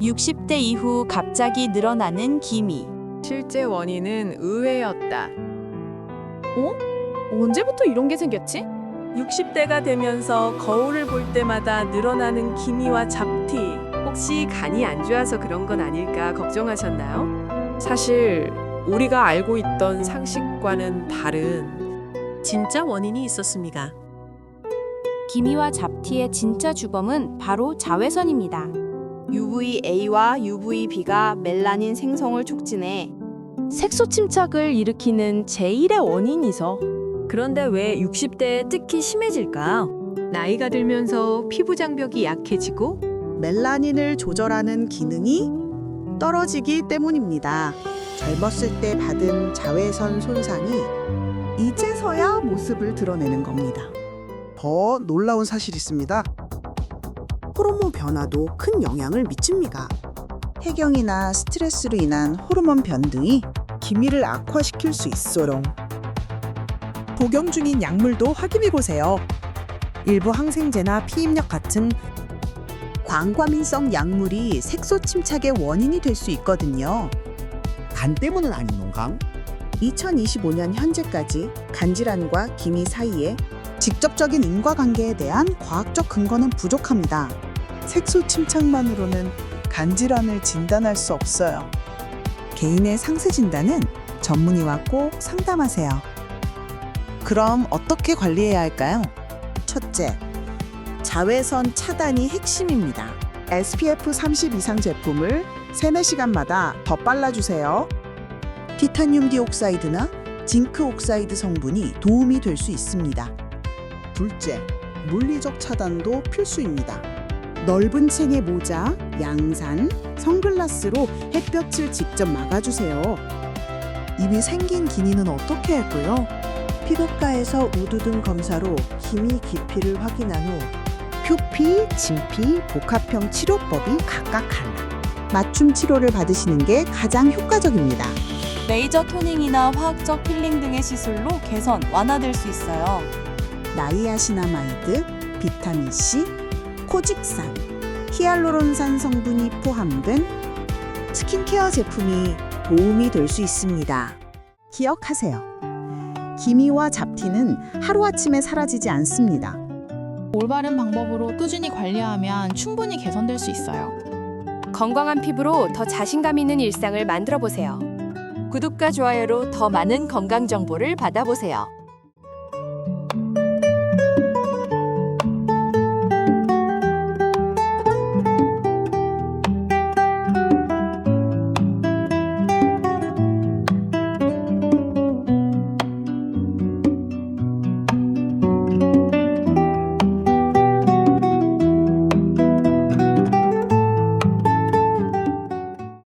60대 이후 갑자기 늘어나는 기미. 실제 원인은 의외였다. 언제부터 이런 게 생겼지? 60대가 되면서 거울을 볼 때마다 늘어나는 기미와 잡티. 혹시 간이 안 좋아서 그런 건 아닐까 걱정하셨나요? 사실 우리가 알고 있던 상식과는 다른 진짜 원인이 있었습니다. 기미와 잡티의 진짜 주범은 바로 자외선입니다. UVA와 UVB가 멜라닌 생성을 촉진해 색소 침착을 일으키는 제1의 원인이서 그런데 왜 60대에 특히 심해질까요? 나이가 들면서 피부 장벽이 약해지고 멜라닌을 조절하는 기능이 떨어지기 때문입니다. 젊었을 때 받은 자외선 손상이 이제서야 모습을 드러내는 겁니다. 더 놀라운 사실이 있습니다. 호르몬 변화도 큰 영향을 미칩니다. 해경이나 스트레스로 인한 호르몬 변등이 기미를 악화시킬 수 있어요. 복용 중인 약물도 확인해 보세요. 일부 항생제나 피임약 같은 광과민성 약물이 색소 침착의 원인이 될 수 있거든요. 간 때문은 아닌 건가? 2025년 현재까지 간질환과 기미 사이에 직접적인 인과관계에 대한 과학적 근거는 부족합니다. 색소 침착만으로는 간 질환을 진단할 수 없어요. 개인의 상세 진단은 전문의와 꼭 상담하세요. 그럼 어떻게 관리해야 할까요? 첫째, 자외선 차단이 핵심입니다. SPF 30 이상 제품을 3, 4시간마다 더 빨라주세요. 티타늄 디옥사이드나 징크 옥사이드 성분이 도움이 될 수 있습니다. 둘째, 물리적 차단도 필수입니다. 넓은 챙의 모자, 양산, 선글라스로 햇볕을 직접 막아주세요. 이미 생긴 기미는 어떻게 할까요? 피부과에서 우두등 검사로 기미 깊이를 확인한 후 표피, 진피, 복합형 치료법이 각각 하나. 맞춤 치료를 받으시는 게 가장 효과적입니다. 레이저 토닝이나 화학적 필링 등의 시술로 개선, 완화될 수 있어요. 나이아시나마이드, 비타민C, 코직산, 히알루론산 성분이 포함된 스킨케어 제품이 도움이 될 수 있습니다. 기억하세요. 기미와 잡티는 하루아침에 사라지지 않습니다. 올바른 방법으로 꾸준히 관리하면 충분히 개선될 수 있어요. 건강한 피부로 더 자신감 있는 일상을 만들어 보세요. 구독과 좋아요로 더 많은 건강 정보를 받아보세요.